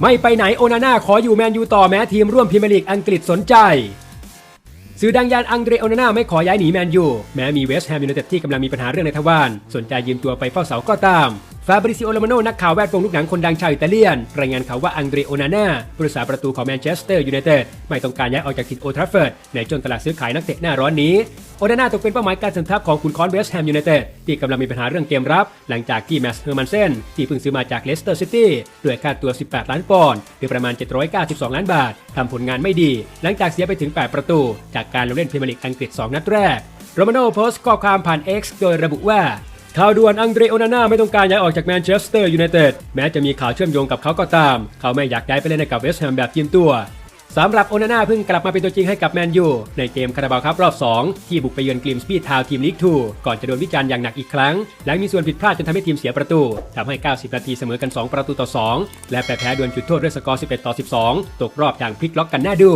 ไม่ไปไหนโอนาน่าขออยู่แมนยูต่อแม้ทีมร่วมพรีเมียร์ลีกอังกฤษสนใจสื่อดังยานอังเดรโอนาน่าไม่ขอย้ายหนีแมนยูแม้มีเวสต์แฮมยูไนเต็ดที่กำลังมีปัญหาเรื่องในทวารสนใจยืมตัวไปเฝ้าเสาก็ตาม ฟาบริซิโอลามาโนนักข่าวแวดวงลูกหนังคนดังชาวอิตาเลียน รายงานข่าวว่าอังเดรโอนาน่าผู้รักษาประตูของแมนเชสเตอร์ยูไนเต็ดไม่ต้องการย้ายออกจากถิ่นโอทราฟเฟิร์ดในจนตลาดซื้อขายนักเตะหน้าร้อนนี้ โอนาน่าตกเป็นเป้าหมายการสัมทับของขุนค้อนเวสต์แฮมยูไนเต็ดที่กำลังมีปัญหาเรื่องเกมรับ หลังจากที่แมสเฮอร์มันเซนที่เพิ่งซื้อมาจากเลสเตอร์ซิตี้ด้วยค่าตัว 18 ล้านปอนด์หรือประมาณ 792 ล้านบาททำผลงานไม่ดี หลังจากเสียไปถึง 8 ประตู จากการลงเล่นพรีเมียร์ลีกอังกฤษ 2 นัดแรกโรมาโนโพสต์ข้อความผ่าน X โดยระบุว่า ข่าวด่วนอังเดรโอนาน่าไม่ต้องการย้ายออกจากแมนเชสเตอร์ยูไนเต็ดแม้จะมีข่าวเชื่อมโยงกับเขาก็ตาม เขาไม่อยากย้ายไปเล่นให้กับเวสต์แฮมแบบยืมตัวสำหรับโอนาน่าเพิ่งกลับมาเป็นตัวจริงให้กับแมนยูในเกมคาราบาวครับรอบ 2 ที่บุกไปเยือนกลิมสปีดทาวทีมลีก 2 ก่อนจะโดนวิจารณ์อย่างหนักอีกครั้งหลังมีส่วนผิดพลาดจนทำให้ทีมเสียประตู ทำให้ 90 นาทีเสมอกัน 2 ประตูต่อ 2 และแพ้ดวลจุดโทษด้วยสกอร์ 11 ต่อ 12 ตกรอบอย่างพลิกล็อกกันน่าดู